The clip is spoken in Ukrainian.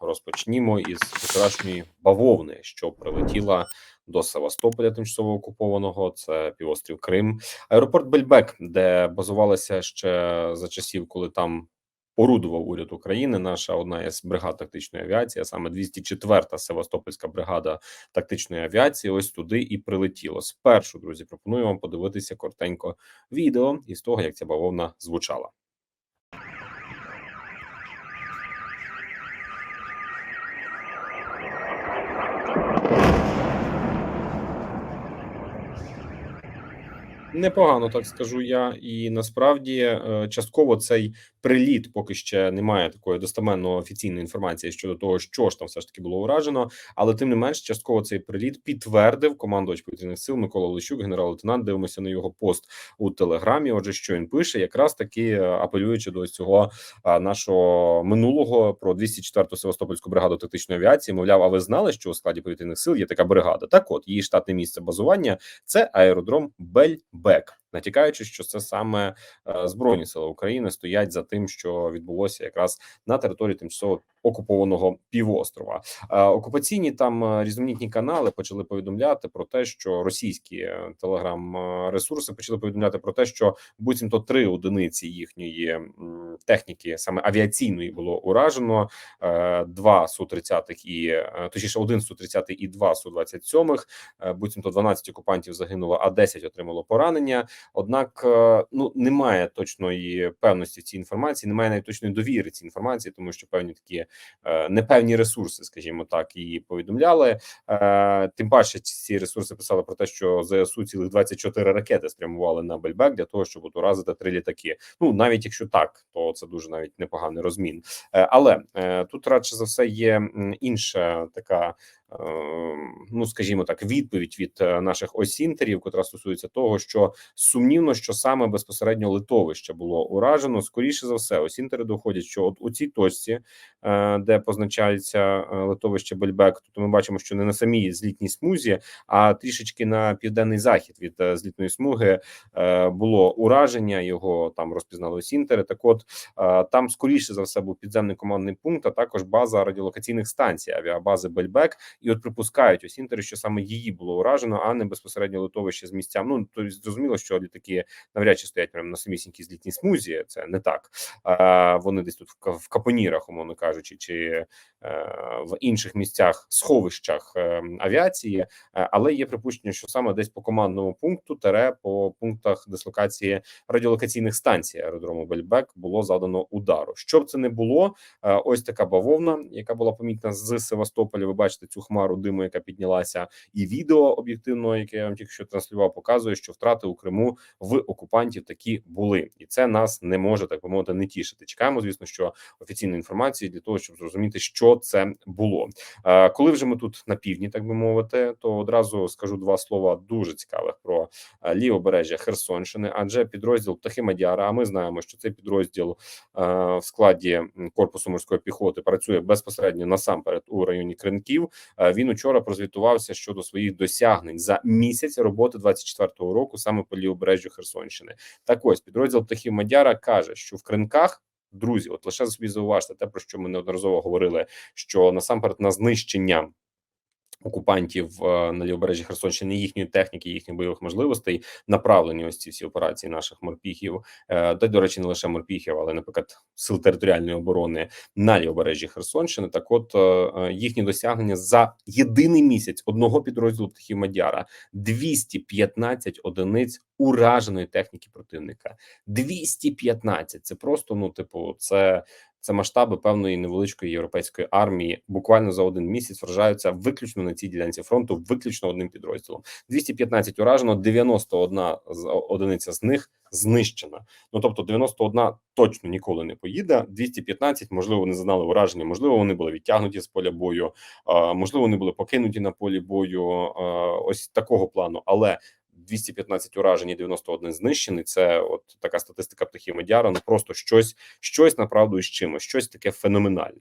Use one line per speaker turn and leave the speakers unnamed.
розпочнімо із вчорашньої бавовни, що прилетіла до Севастополя, тимчасово окупованого. Це півострів Крим, аеропорт Бельбек, де базувалися ще за часів, коли там орудував уряд України. Наша одна із бригад тактичної авіації, саме 204-та Севастопольська бригада тактичної авіації. Ось туди і прилетіло. Спершу друзі, пропоную вам подивитися коротенько відео із того, як ця бавовна звучала. Непогано так скажу я, і насправді е, частково цей приліт поки ще немає такої достеменної офіційної інформації щодо того, що ж там все ж таки було уражено. Але тим не менш, частково цей приліт підтвердив командувач повітряних сил Микола Лещук, генерал-лейтенант. Дивимося на його пост у телеграмі. Отже, що він пише, якраз таки е, апелюючи до цього е, нашого минулого про 204-ту Севастопольську бригаду тактичної авіації. Мовляв, а ви знали, що у складі повітряних сил є така бригада? Так, от її штатне місце базування це аеродром Бельбек. Натякаючи, що це саме е, збройні сили України стоять за тим, що відбулося якраз на території тимчасово окупованого півострова. Е, окупаційні там е, різноманітні канали почали повідомляти про те, що російські телеграм-ресурси почали повідомляти про те, що буцімто три одиниці їхньої техніки, саме авіаційної, було уражено. Е, Два су 30 і е, точніше, один су 30 і два су 27 Е, Буцімто 12 окупантів загинуло, а 10 отримало поранення. Однак ну немає точної певності в цій інформації, немає навіть точної довіри цій інформації, тому що певні такі непевні ресурси, скажімо так, її повідомляли. Тим паче ці ресурси писали про те, що ЗСУ цілих 24 ракети спрямували на Бельбек для того, щоб уразити три літаки. Ну навіть якщо так, то це дуже навіть непоганий розмін. Е, Але е, тут радше за все є інша така. е, Ну, скажімо так, відповідь від наших осінтерів, котра стосується того, що сумнівно, що саме безпосередньо литовище було уражено. Скоріше за все, осінтери доходять, що от у цій точці, де позначається е, литовище Бельбек, тут ми бачимо, що не на самій злітній смузі, а трішечки на південний захід від е, злітної смуги е, було ураження. Його там розпізнали осінтери. Так, от е, там скоріше за все був підземний командний пункт, а також база радіолокаційних станцій авіабази Бельбек. І от припускають осінтери, що саме її було уражено, а не безпосередньо литовище з місцям. Ну то зрозуміло, що літаки навряд чи стоять прямо на самісінькій злітній смузі. Це не так. Вони десь тут в капонірах, умовно кажучи, чи е, в інших місцях, сховищах е, авіації. Е, Але є припущення, що саме десь по командному пункту, тере по пунктах дислокації радіолокаційних станцій аеродрому Бельбек було завдано удару. Щоб це не було, ось така бавовна, яка була помітна з Севастополя. Ви бачите цю хмару диму, яка піднялася, і відео об'єктивно, яке я вам тільки що транслював, показує, що втрати у Криму в окупантів такі були, і це нас не може так би мовити не тішити. Чекаємо, звісно, що офіційної інформації для того, щоб зрозуміти, що це було. Е, Коли вже ми тут на півдні, так би мовити, то одразу скажу два слова дуже цікавих про е, лівобережжя Херсонщини, адже підрозділ Птахи Мадяра. А ми знаємо, що цей підрозділ е, в складі корпусу морської піхоти працює безпосередньо насамперед у районі Кринків. Він учора прозвітувався щодо своїх досягнень за місяць роботи 24-го року саме по лівобережжю Херсонщини. Так ось підрозділ птахів Мадяра каже, що в Кринках. Друзі, от лише собі зауважте те, про що ми неодноразово говорили, що насамперед на знищення окупантів е, на лівобережжі Херсонщини, їхньої техніки, їхніх бойових можливостей направлені ось ці всі операції наших морпіхів, е, та до речі, не лише морпіхів, але, наприклад, сил територіальної оборони на лівобережжі Херсонщини. Так, от е, їхні досягнення за єдиний місяць одного підрозділу птахів Мадяра 215 одиниць ураженої техніки противника. 215! Це просто ну, типу, це. Це масштаби певної невеличкої європейської армії. Буквально за один місяць вражаються виключно на цій ділянці фронту, виключно одним підрозділом. 215 уражено, 91 з одиниця з них знищена. Ну тобто, 91 точно ніколи не поїде. 215, можливо, вони зазнали ураження, можливо, вони були відтягнуті з поля бою, можливо, вони були покинуті на полі бою. Ось такого плану, але. 215 уражень і 91 знищений. Це от така статистика птахів Медяра. Ну просто щось, щось направду із чимось, щось таке феноменальне.